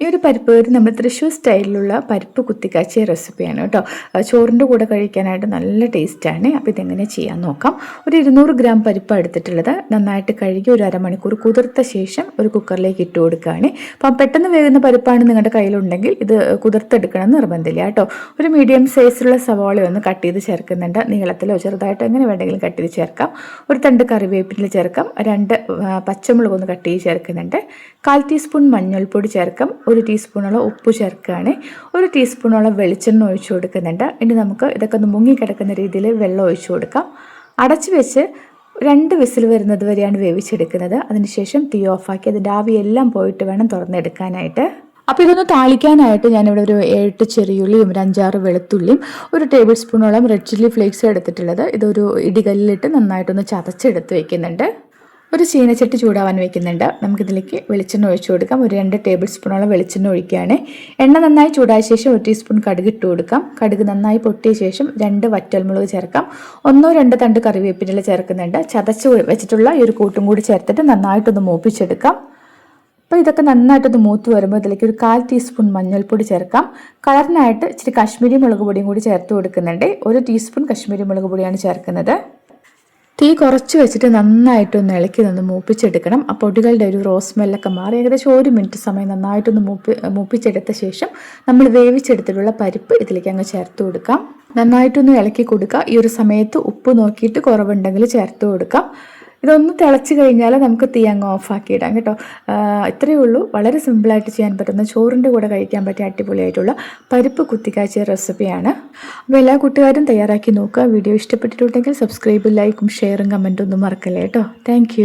ഈ ഒരു പരിപ്പ് കറി നമ്മൾ തൃശ്ശൂർ സ്റ്റൈലിലുള്ള പരിപ്പ് കുത്തിക്കാച്ചിയ റെസിപ്പിയാണ് കേട്ടോ. ചോറിന്റെ കൂടെ കഴിക്കാനായിട്ട് നല്ല ടേസ്റ്റാണ്. അപ്പോൾ ഇതെങ്ങനെ ചെയ്യാൻ നോക്കാം. ഒരു ഇരുന്നൂറ് ഗ്രാം പരിപ്പ് എടുത്തിട്ടുള്ളത്. നന്നായിട്ട് കഴുകി ഒരു അരമണിക്കൂർ കുതിർത്ത ശേഷം ഒരു കുക്കറിലേക്ക് ഇട്ട് കൊടുക്കുകയാണ്. അപ്പം പെട്ടെന്ന് വേകുന്ന പരിപ്പാണ് നിങ്ങളുടെ കയ്യിലുണ്ടെങ്കിൽ ഇത് കുതിർത്തെടുക്കണം നിർബന്ധമില്ല കേട്ടോ. ഒരു മീഡിയം സൈസിലുള്ള സവാള ഒന്ന് കട്ട് ചെയ്ത് ചേർക്കുന്നുണ്ട്. നീളത്തിലോ ചെറുതായിട്ടോ എങ്ങനെ വേണമെങ്കിലും കട്ട് ചെയ്ത് ചേർക്കാം. ഒരു തണ്ട് കറിവേപ്പില ചേർക്കാം. രണ്ട് പച്ചമുളക് ഒന്ന് കട്ട് ചെയ്ത് ചേർക്കുന്നുണ്ട്. കാൽ ടീസ്പൂൺ മഞ്ഞൾപ്പൊടി ചേർക്കാം. ഒരു ടീസ്പൂണോളം ഉപ്പ് ചേർക്കുകയാണ്. ഒരു ടീസ്പൂണോളം വെളിച്ചെണ്ണ ഒഴിച്ചു കൊടുക്കുന്നുണ്ട്. ഇനി നമുക്ക് ഇതൊക്കെ ഒന്ന് മുങ്ങിക്കിടക്കുന്ന രീതിയിൽ വെള്ളം ഒഴിച്ചു കൊടുക്കാം. അടച്ചു വെച്ച് രണ്ട് വിസിൽ വരുന്നത് വരെയാണ് വേവിച്ചെടുക്കുന്നത്. അതിനുശേഷം തീ ഓഫാക്കി അതിന്റെ ആവിയെല്ലാം പോയിട്ട് വേണം തുറന്നെടുക്കാനായിട്ട്. അപ്പോൾ ഇതൊന്ന് താളിക്കാനായിട്ട് ഞാനിവിടെ ഒരു ഏഴ് ചെറിയുള്ളിയും ഒരു അഞ്ചാറ് വെളുത്തുള്ളിയും ഒരു ടേബിൾ സ്പൂണോളം റെഡ് ചില്ലി ഫ്ലേക്സ് എടുത്തിട്ടുള്ളത്. ഇതൊരു ഇടികല്ലിലിട്ട് നന്നായിട്ടൊന്ന് ചതച്ചെടുത്ത് വെക്കുന്നുണ്ട്. ഒരു ചീനച്ചട്ടി ചൂടാവാൻ വെക്കുന്നുണ്ട്. നമുക്കിതിലേക്ക് വെളിച്ചെണ്ണ ഒഴിച്ചു കൊടുക്കാം. ഒരു രണ്ട് ടേബിൾ സ്പൂണോളം വെളിച്ചെണ്ണ ഒഴിക്കുകയാണ്. എണ്ണ നന്നായി ചൂടായ ശേഷം ഒരു ടീസ്പൂൺ കടുക് ഇട്ട് കൊടുക്കാം. കടുക് നന്നായി പൊട്ടിയ ശേഷം രണ്ട് വറ്റൽമുളക് ചേർക്കാം. ഒന്നോ രണ്ടോ തണ്ട് കറിവേപ്പില ചേർക്കുന്നുണ്ട്. ചതച്ച് വെച്ചിട്ടുള്ള ഈ ഒരു കൂട്ടും കൂടി ചേർത്തിട്ട് നന്നായിട്ടൊന്ന് മൂപ്പിച്ചെടുക്കാം. അപ്പോൾ ഇതൊക്കെ നന്നായിട്ടൊന്ന് മൂത്ത് വരുമ്പോൾ ഇതിലേക്ക് ഒരു കാൽ ടീസ്പൂൺ മഞ്ഞൾപ്പൊടി ചേർക്കാം. കളറിനായിട്ട് ഇച്ചിരി കാശ്മീരി മുളക് പൊടിയും കൂടി ചേർത്ത് കൊടുക്കുന്നുണ്ട്. ഒരു ടീസ്പൂൺ കാശ്മീരി മുളക് പൊടിയാണ് ചേർക്കുന്നത്. തീ കുറച്ച് വെച്ചിട്ട് നന്നായിട്ടൊന്ന് ഇളക്കി നിന്ന് മൂപ്പിച്ചെടുക്കണം. ആ പൊടികളുടെ ഒരു റോസ് സ്മെല്ലൊക്കെ മാറി ഏകദേശം ഒരു മിനിറ്റ് സമയം നന്നായിട്ടൊന്ന് മൂപ്പി മൂപ്പിച്ചെടുത്ത ശേഷം നമ്മൾ വേവിച്ചെടുത്തിട്ടുള്ള പരിപ്പ് ഇതിലേക്ക് അങ്ങ് ചേർത്ത് കൊടുക്കാം. നന്നായിട്ടൊന്ന് ഇളക്കി കൊടുക്കുക. ഈ ഒരു സമയത്ത് ഉപ്പ് നോക്കിയിട്ട് കുറവുണ്ടെങ്കിൽ ചേർത്ത് കൊടുക്കാം. ഇതൊന്ന് തിളച്ച് കഴിഞ്ഞാൽ നമുക്ക് തീ അങ്ങ് ഓഫാക്കി ഇടാം കേട്ടോ ഇത്രയേ ഉള്ളൂ. വളരെ സിമ്പിളായിട്ട് ചെയ്യാൻ പറ്റുന്ന ചോറിന്റെ കൂടെ കഴിക്കാൻ പറ്റിയ അടിപൊളിയായിട്ടുള്ള പരിപ്പ് കുത്തിക്കാച്ചിയ റെസിപ്പിയാണ്. അപ്പോൾ എല്ലാ കൂട്ടുകാരും തയ്യാറാക്കി നോക്കുക. വീഡിയോ ഇഷ്ടപ്പെട്ടിട്ടുണ്ടെങ്കിൽ സബ്സ്ക്രൈബും ലൈക്കും ഷെയറും കമന്റും ഒന്നും മറക്കല്ലേ കേട്ടോ. താങ്ക്